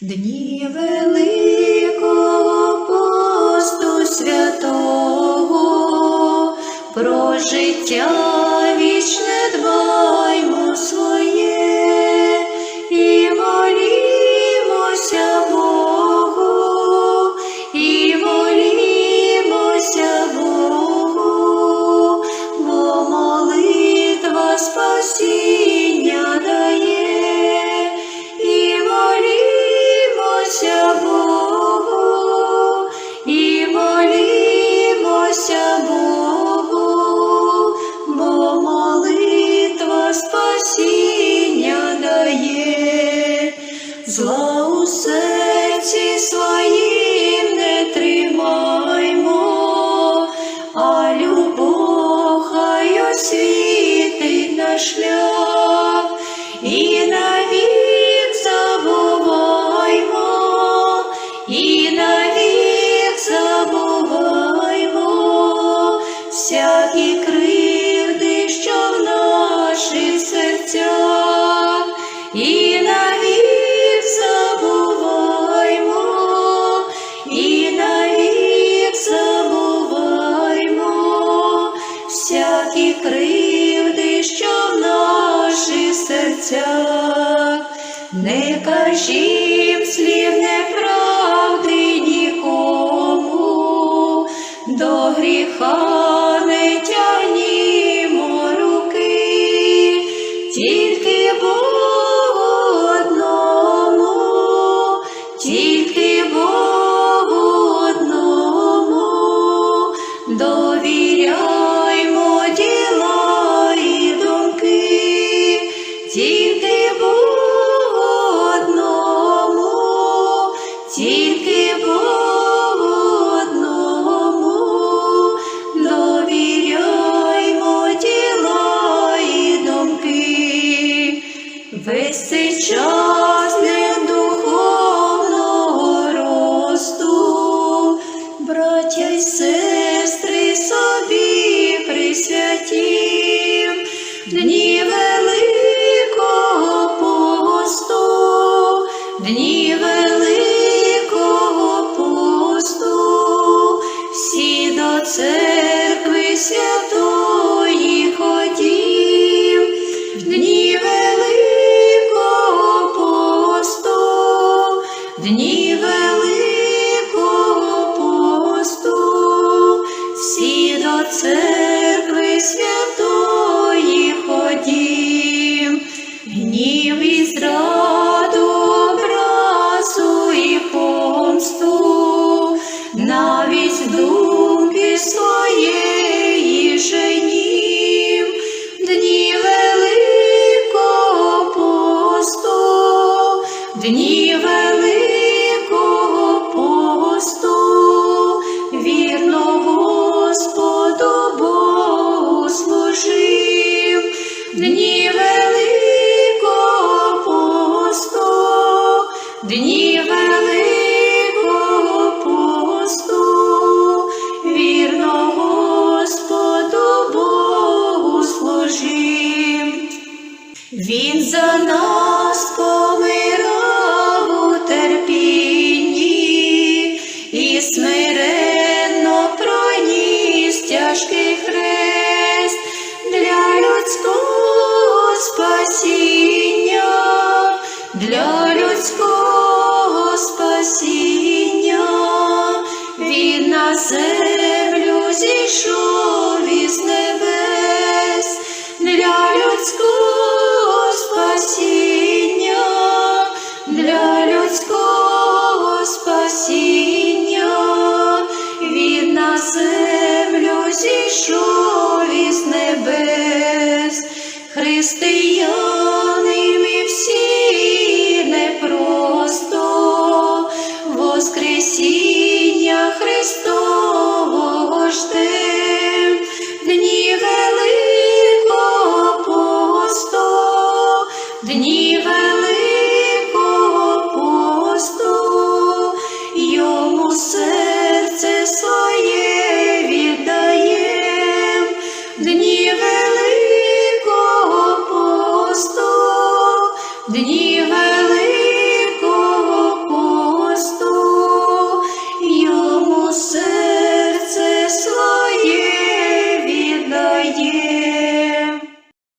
Дні великого посту святого про життя вічне. Slow. кривди, що в наших серцях, не кажіть слів не Діти будь. церкви святої хотів, в дні великого посту, дні великого посту, всі до церкви. дні Великого посту, вірно Господу Богу служив. дні для людського спасіння він на землю зійшов із небес, для людського спасіння, для людського спасіння, він на землю зійшов із небес, християн. Воскресіння Христового ждем, дні великого посту, дні великого.